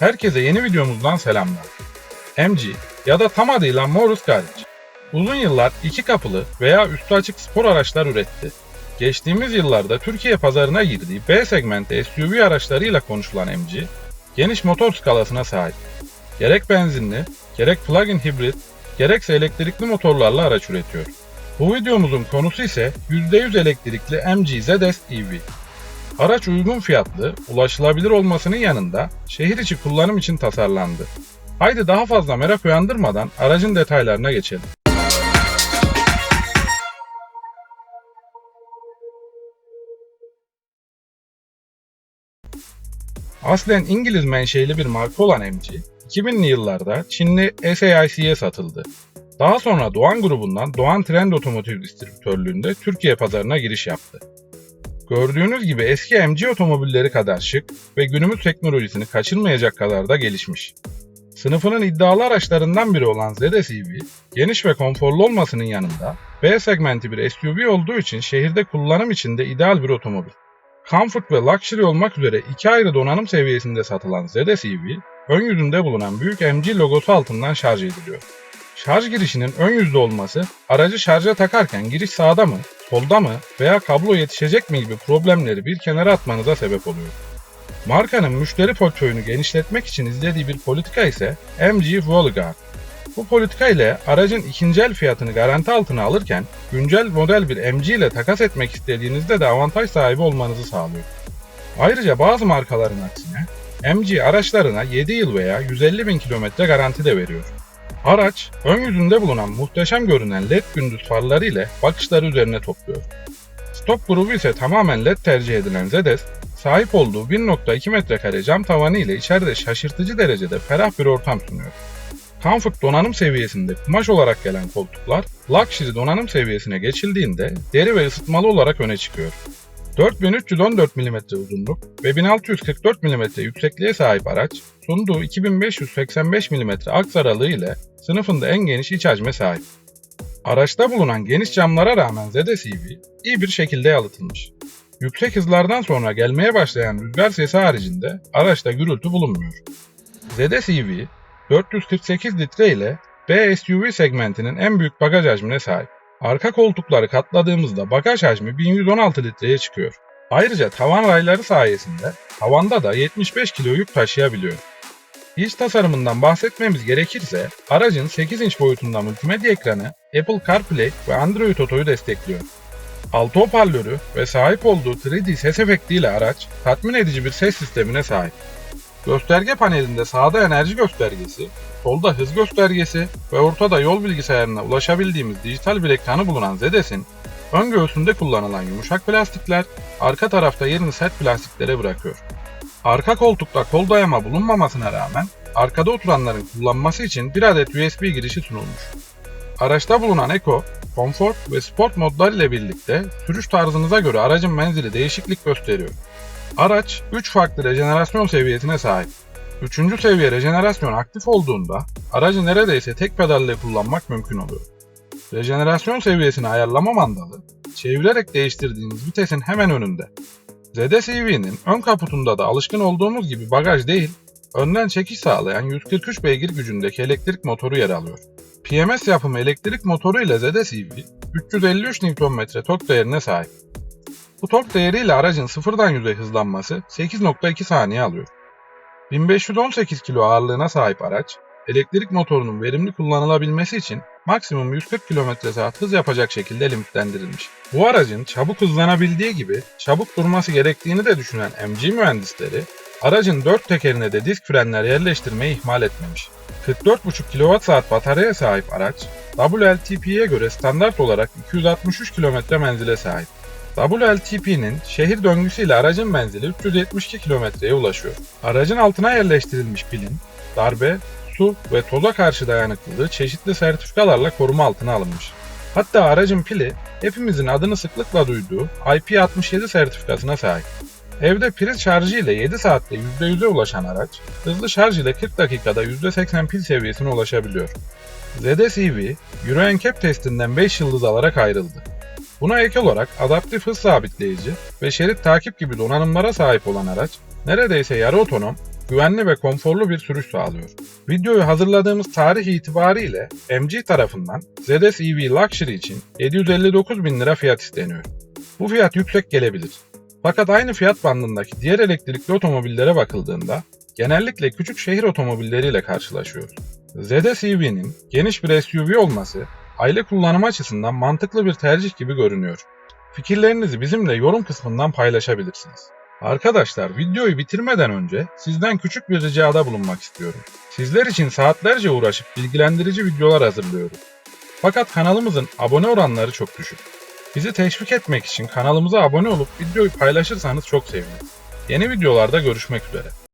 Herkese yeni videomuzdan selamlar. MG ya da tam adıyla Morris Garage. Uzun yıllar iki kapılı veya üstü açık spor araçlar üretti. Geçtiğimiz yıllarda Türkiye pazarına girdiği B segmenti SUV araçlarıyla konuşulan MG, geniş motor skalasına sahip. Gerek benzinli, gerek plug-in hibrit, gerekse elektrikli motorlarla araç üretiyor. Bu videomuzun konusu ise %100 elektrikli MG ZS EV. Araç uygun fiyatlı, ulaşılabilir olmasının yanında şehir içi kullanım için tasarlandı. Haydi daha fazla merak uyandırmadan aracın detaylarına geçelim. Aslen İngiliz menşeli bir marka olan MG, 2000'li yıllarda Çinli SAIC'ye satıldı. Daha sonra Doğan grubundan Doğan Trend Otomotiv Distribütörlüğünde Türkiye pazarına giriş yaptı. Gördüğünüz gibi eski MG otomobilleri kadar şık ve günümüz teknolojisini kaçırmayacak kadar da gelişmiş. Sınıfının iddialı araçlarından biri olan EV, geniş ve konforlu olmasının yanında B segmenti bir SUV olduğu için şehirde kullanım için de ideal bir otomobil. Comfort ve Luxury olmak üzere iki ayrı donanım seviyesinde satılan EV, ön yüzünde bulunan büyük MG logosu altından şarj ediliyor. Şarj girişinin ön yüzde olması aracı şarja takarken giriş sağda mı, solda mı veya kablo yetişecek mi gibi problemleri bir kenara atmanıza sebep oluyor. Markanın müşteri portföyünü genişletmek için izlediği bir politika ise MG Volgard. Bu politika ile aracın ikinci el fiyatını garanti altına alırken güncel model bir MG ile takas etmek istediğinizde de avantaj sahibi olmanızı sağlıyor. Ayrıca bazı markaların aksine MG araçlarına 7 yıl veya 150 bin kilometre garanti de veriyor. Araç, ön yüzünde bulunan muhteşem görünen LED gündüz farları ile bakışları üzerine topluyor. Stop grubu ise tamamen LED tercih edilen ZS, sahip olduğu 1.2 metrekare cam tavanı ile içeride şaşırtıcı derecede ferah bir ortam sunuyor. Comfort donanım seviyesinde kumaş olarak gelen koltuklar, Luxury donanım seviyesine geçildiğinde deri ve ısıtmalı olarak öne çıkıyor. 4314 mm uzunluk ve 1644 mm yüksekliğe sahip araç, sunduğu 2585 mm aks aralığı ile sınıfında en geniş iç hacme sahip. Araçta bulunan geniş camlara rağmen ZS EV iyi bir şekilde yalıtılmış. Yüksek hızlardan sonra gelmeye başlayan rüzgar sesi haricinde araçta gürültü bulunmuyor. ZS EV 448 litre ile B SUV segmentinin en büyük bagaj hacmine sahip. Arka koltukları katladığımızda bagaj hacmi 1116 litreye çıkıyor. Ayrıca tavan rayları sayesinde tavanda da 75 kilo yük taşıyabiliyor. İç tasarımından bahsetmemiz gerekirse aracın 8 inç boyutunda multimedya ekranı Apple CarPlay ve Android Auto'yu destekliyor. Altı hoparlörü ve sahip olduğu 3D ses efektiyle araç tatmin edici bir ses sistemine sahip. Gösterge panelinde sağda enerji göstergesi, solda hız göstergesi ve ortada yol bilgisayarına ulaşabildiğimiz dijital bir ekranı bulunan ZS'in ön göğsünde kullanılan yumuşak plastikler arka tarafta yerini sert plastiklere bırakıyor. Arka koltukta kol dayama bulunmamasına rağmen arkada oturanların kullanması için bir adet USB girişi sunulmuş. Araçta bulunan Eco, konfor ve sport modlar ile birlikte sürüş tarzınıza göre aracın menzili değişiklik gösteriyor. Araç 3 farklı rejenerasyon seviyesine sahip. 3. seviye rejenerasyon aktif olduğunda aracı neredeyse tek pedalle kullanmak mümkün oluyor. Rejenerasyon seviyesini ayarlama mandalı, çevirerek değiştirdiğiniz vitesin hemen önünde. ZS EV'nin ön kaputunda da alışkın olduğumuz gibi bagaj değil, önden çekiş sağlayan 143 beygir gücündeki elektrik motoru yer alıyor. PMS yapımı elektrik motoru ile ZS EV 353 Nm tork değerine sahip. Bu tork değeriyle aracın sıfırdan yüze hızlanması 8.2 saniye alıyor. 1518 kilo ağırlığına sahip araç, elektrik motorunun verimli kullanılabilmesi için maksimum 140 km/s hız yapacak şekilde limitlendirilmiş. Bu aracın çabuk hızlanabildiği gibi çabuk durması gerektiğini de düşünen MG mühendisleri, aracın dört tekerine de disk frenler yerleştirmeyi ihmal etmemiş. 44,5 kWh bataryaya sahip araç, WLTP'ye göre standart olarak 263 km menzile sahip. WLTP'nin şehir döngüsüyle aracın menzili 372 kilometreye ulaşıyor. Aracın altına yerleştirilmiş pilin darbe, su ve toza karşı dayanıklılığı çeşitli sertifikalarla koruma altına alınmış. Hatta aracın pili hepimizin adını sıklıkla duyduğu IP67 sertifikasına sahip. Evde priz şarjı ile 7 saatte %100'e ulaşan araç, hızlı şarj ile 40 dakikada %80 pil seviyesine ulaşabiliyor. ZS EV, Euro NCAP testinden 5 yıldız alarak ayrıldı. Buna ek olarak adaptif hız sabitleyici ve şerit takip gibi donanımlara sahip olan araç, neredeyse yarı otonom, güvenli ve konforlu bir sürüş sağlıyor. Videoyu hazırladığımız tarih itibariyle MG tarafından ZS EV Luxury için 759 bin lira fiyat isteniyor. Bu fiyat yüksek gelebilir. Fakat aynı fiyat bandındaki diğer elektrikli otomobillere bakıldığında genellikle küçük şehir otomobilleriyle karşılaşıyoruz. ZS EV'nin geniş bir SUV olması aile kullanımı açısından mantıklı bir tercih gibi görünüyor. Fikirlerinizi bizimle yorum kısmından paylaşabilirsiniz. Arkadaşlar videoyu bitirmeden önce sizden küçük bir ricada bulunmak istiyorum. Sizler için saatlerce uğraşıp bilgilendirici videolar hazırlıyorum. Fakat kanalımızın abone oranları çok düşük. Bizi teşvik etmek için kanalımıza abone olup videoyu paylaşırsanız çok seviniriz. Yeni videolarda görüşmek üzere.